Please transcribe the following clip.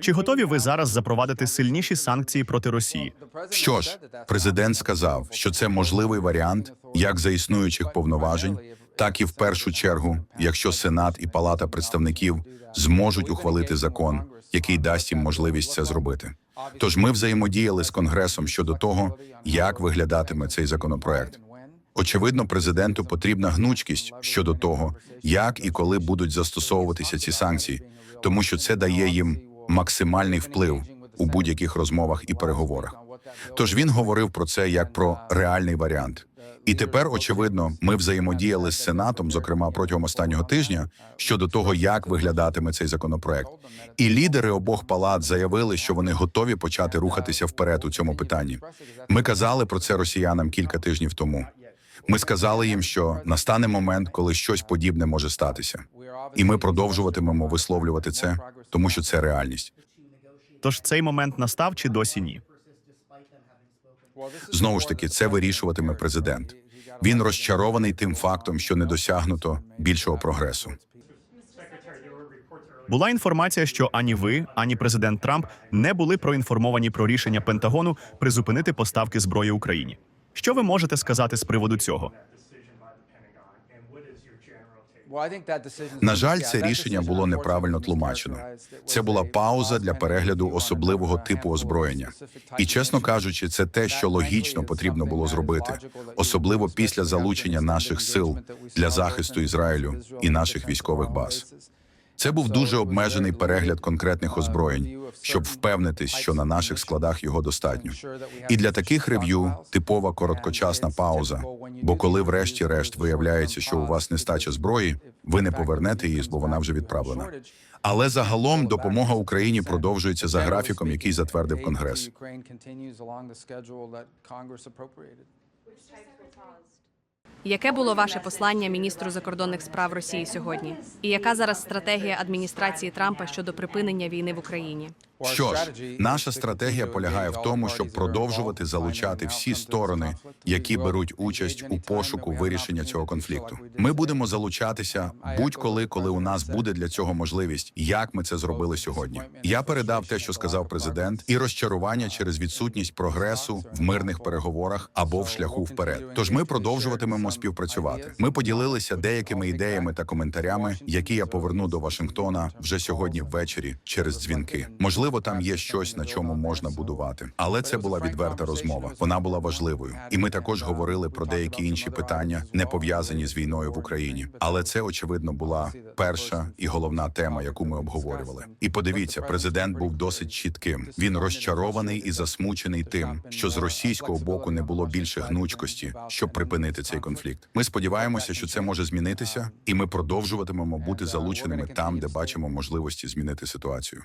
Чи готові ви зараз запровадити сильніші санкції проти Росії? Що ж, президент сказав, що це можливий варіант як за існуючих повноважень, так і в першу чергу, якщо Сенат і Палата представників зможуть ухвалити закон, який дасть їм можливість це зробити. Тож ми взаємодіяли з Конгресом щодо того, як виглядатиме цей законопроект. Очевидно, президенту потрібна гнучкість щодо того, як і коли будуть застосовуватися ці санкції, тому що це дає їм максимальний вплив у будь-яких розмовах і переговорах. Тож він говорив про це як про реальний варіант. І тепер, очевидно, ми взаємодіяли з Сенатом, зокрема протягом останнього тижня, щодо того, як виглядатиме цей законопроект. І лідери обох палат заявили, що вони готові почати рухатися вперед у цьому питанні. Ми казали про це росіянам кілька тижнів тому. Ми сказали їм, що настане момент, коли щось подібне може статися, і ми продовжуватимемо висловлювати це, тому що це реальність. Тож цей момент настав чи досі ні? Знову ж таки, це вирішуватиме президент. Він розчарований тим фактом, що не досягнуто більшого прогресу. Була інформація, що ані ви, ані президент Трамп не були проінформовані про рішення Пентагону призупинити поставки зброї Україні. Що ви можете сказати з приводу цього? На жаль, це рішення було неправильно тлумачено. Це була пауза для перегляду особливого типу озброєння. І, чесно кажучи, це те, що логічно потрібно було зробити, особливо після залучення наших сил для захисту Ізраїлю і наших військових баз. Це був дуже обмежений перегляд конкретних озброєнь, щоб впевнитись, що на наших складах його достатньо. І для таких рев'ю типова короткочасна пауза. Бо коли, врешті-решт, виявляється, що у вас нестача зброї, ви не повернете її, бо вона вже відправлена. Але загалом допомога Україні продовжується за графіком, який затвердив Конгрес. Яке було ваше послання міністру закордонних справ Росії сьогодні? І яка зараз стратегія адміністрації Трампа щодо припинення війни в Україні? Що ж, наша стратегія полягає в тому, щоб продовжувати залучати всі сторони, які беруть участь у пошуку вирішення цього конфлікту. Ми будемо залучатися будь-коли, коли у нас буде для цього можливість, як ми це зробили сьогодні. Я передав те, що сказав президент, і розчарування через відсутність прогресу в мирних переговорах або в шляху вперед. Тож ми продовжуватимемо співпрацювати. Ми поділилися деякими ідеями та коментарями, які я поверну до Вашингтона вже сьогодні ввечері через дзвінки. Можливо, там є щось, на чому можна будувати, але це була відверта розмова. Вона була важливою, і ми також говорили про деякі інші питання, не пов'язані з війною в Україні. Але це очевидно була перша і головна тема, яку ми обговорювали. І подивіться, президент був досить чітким. Він розчарований і засмучений тим, що з російського боку не було більше гнучкості, щоб припинити цей конфлікт. Ми сподіваємося, що це може змінитися, і ми продовжуватимемо бути залученими там, де бачимо можливості змінити ситуацію.